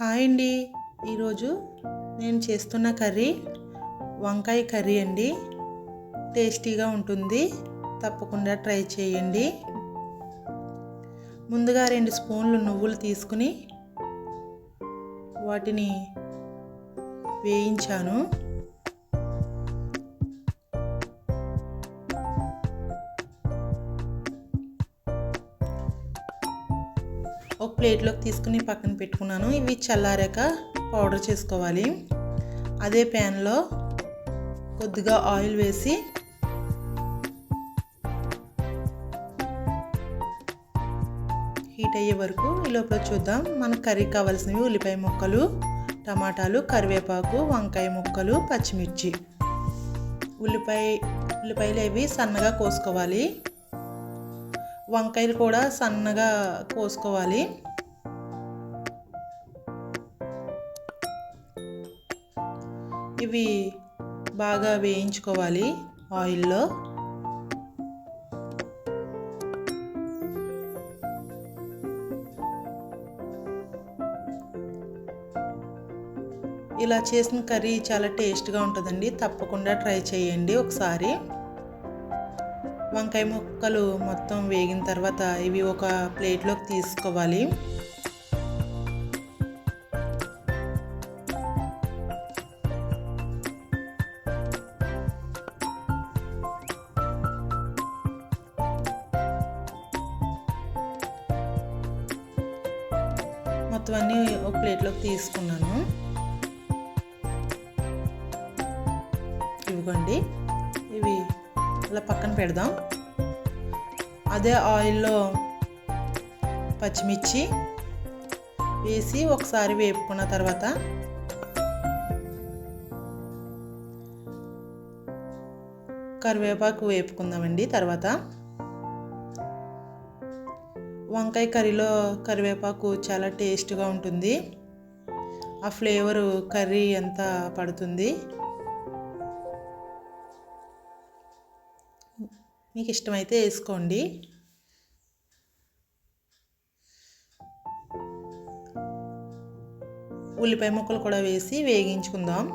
Hi అండి. ఈరోజు నేను చేస్తున్న కర్రీ వంకాయ కర్రీ అండి. టేస్టీగా ఉంటుంది. తప్పకుండా ట్రై చేయండి. ముందుగా రెండు స్పూన్లు నువ్వులు తీసుకుని వాటిని వేయించాను. ఒక ప్లేట్లోకి తీసుకుని పక్కన పెట్టుకున్నాను. ఇవి చల్లారాక పౌడర్ చేసుకోవాలి. అదే ప్యాన్లో కొద్దిగా ఆయిల్ వేసి హీట్ అయ్యే వరకు ఈ లోపల చూద్దాం. మనకు కర్రీ కావాల్సినవి ఉల్లిపాయ ముక్కలు టమాటాలు కరివేపాకు వంకాయ ముక్కలు పచ్చిమిర్చి. ఉల్లిపాయ ఉల్లిపాయలు అవి సన్నగా కోసుకోవాలి. వంకాయలు కూడా సన్నగా కోసుకోవాలి. ఇవి బాగా వేయించుకోవాలి ఆయిల్లో. ఇలా చేసిన కర్రీ చాలా టేస్ట్గా ఉంటుందండి. తప్పకుండా ట్రై చేయండి ఒకసారి. వంకాయ ముక్కలు మొత్తం వేగిన తర్వాత ఇవి ఒక ప్లేట్లోకి తీసుకోవాలి. మొత్తం అన్నీ ఒక ప్లేట్లోకి తీసుకున్నాను. ఇవ్వండి. అలా పక్కన పెడదాం. అదే ఆయిల్లో పచ్చిమిర్చి వేసి ఒకసారి వేపుకున్న తర్వాత కరివేపాకు వేపుకుందామండి తర్వాత. వంకాయ కర్రీలో కరివేపాకు చాలా టేస్ట్గా ఉంటుంది. ఆ ఫ్లేవరు కర్రీ ఎంత పడుతుంది. మీకు ఇష్టమైతే వేసుకోండి. ఉల్లిపాయ ముక్కలు కూడా వేసి వేగించుకుందాం.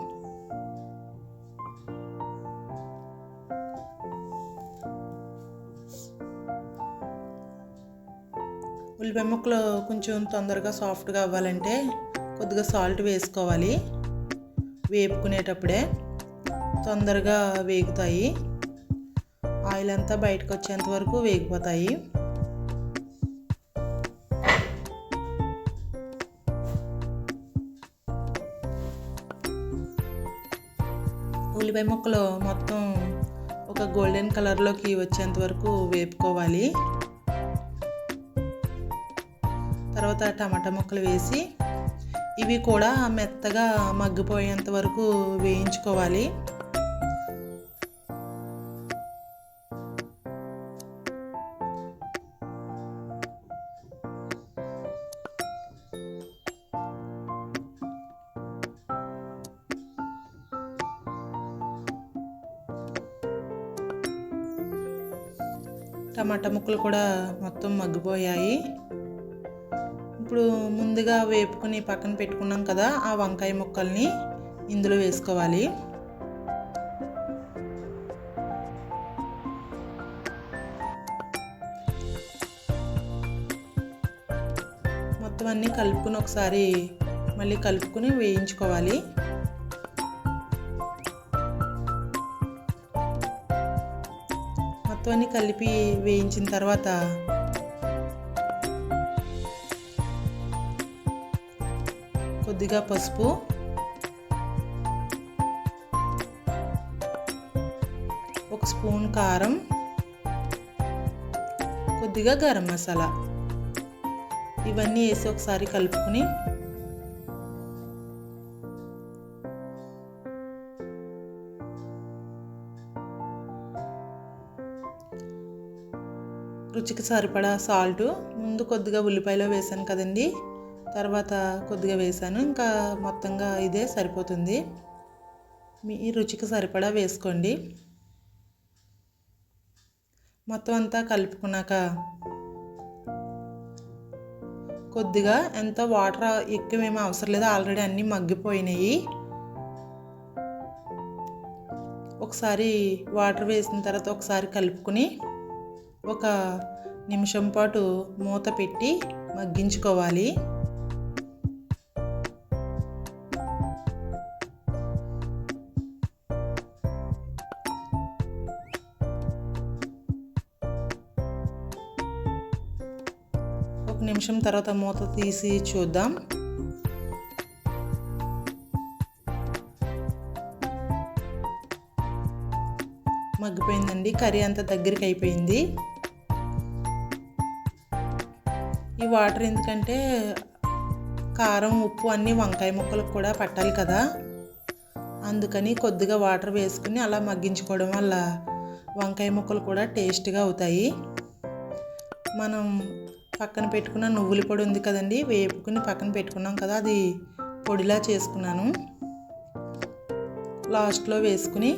ఉల్లిపాయ ముక్కలు కొంచెం తొందరగా సాఫ్ట్గా అవ్వాలంటే కొద్దిగా సాల్ట్ వేసుకోవాలి. వేపుకునేటప్పుడే తొందరగా వేగుతాయి. ఆయిల్ అంతా బయటకు వచ్చేంత వరకు వేగిపోతాయి. ఉల్లిపాయ ముక్కలు మొత్తం ఒక గోల్డెన్ కలర్లోకి వచ్చేంత వరకు వేపుకోవాలి. తర్వాత టమాటా ముక్కలు వేసి ఇవి కూడా మెత్తగా మగ్గిపోయేంత వరకు వేయించుకోవాలి. టమాటా ముక్కలు కూడా మొత్తం మగ్గిపోయాయి. ఇప్పుడు ముందుగా వేపుకుని పక్కన పెట్టుకున్నాం కదా ఆ వంకాయ ముక్కల్ని ఇందులో వేసుకోవాలి. మొత్తం అన్నీ కలుపుకుని ఒకసారి మళ్ళీ కలుపుకుని వేయించుకోవాలి. మొత్తాన్ని కలిపి వేయించిన తర్వాత కొద్దిగా పసుపు ఒక స్పూన్ కారం కొద్దిగా గరం మసాలా. ఇవన్నీ వేసి ఒకసారి కలుపుకుని రుచికి సరిపడా సాల్ట్. ముందు కొద్దిగా ఉల్లిపాయలో వేసాను కదండి. తర్వాత కొద్దిగా వేసాను. ఇంకా మొత్తంగా ఇదే సరిపోతుంది. మీ రుచికి సరిపడా వేసుకోండి. మొత్తం అంతా కలుపుకున్నాక కొద్దిగా ఎంత వాటర్ ఎక్కువ ఏమీ అవసరం లేదు. ఆల్రెడీ అన్నీ మగ్గిపోయినాయి. ఒకసారి వాటర్ వేసిన తర్వాత ఒకసారి కలుపుకుని ఒక నిమిషం పాటు మూత పెట్టి మగ్గించుకోవాలి. ఒక నిమిషం తర్వాత మూత తీసి చూద్దాం. మగ్గిపోయిందండి. కర్రీ అంతా దగ్గరికి అయిపోయింది. ఈ వాటర్ ఎందుకంటే కారం ఉప్పు అన్నీ వంకాయ ముక్కలకు కూడా పట్టాలి కదా. అందుకని కొద్దిగా వాటర్ వేసుకుని అలా మగ్గించుకోవడం వల్ల వంకాయ ముక్కలు కూడా టేస్ట్గా అవుతాయి. మనం పక్కన పెట్టుకున్న నువ్వుల పొడి ఉంది కదండి వేపుకుని పక్కన పెట్టుకున్నాం కదా అది పొడిలా చేసుకున్నాను. లాస్ట్లో వేసుకుని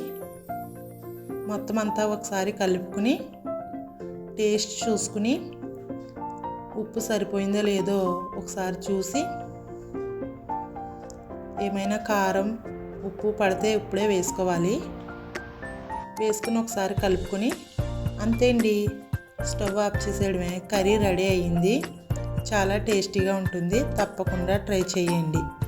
మొత్తం అంతా ఒకసారి కలుపుకుని టేస్ట్ చూసుకుని ఉప్పు సరిపోయిందో లేదో ఒకసారి చూసి ఏమైనా కారం ఉప్పు పడితే ఇప్పుడే వేసుకోవాలి. వేసుకుని ఒకసారి కలుపుకొని అంతే అండి స్టవ్ ఆఫ్ చేసేయడమే. కర్రీ రెడీ అయ్యింది. చాలా టేస్టీగా ఉంటుంది. తప్పకుండా ట్రై చేయండి.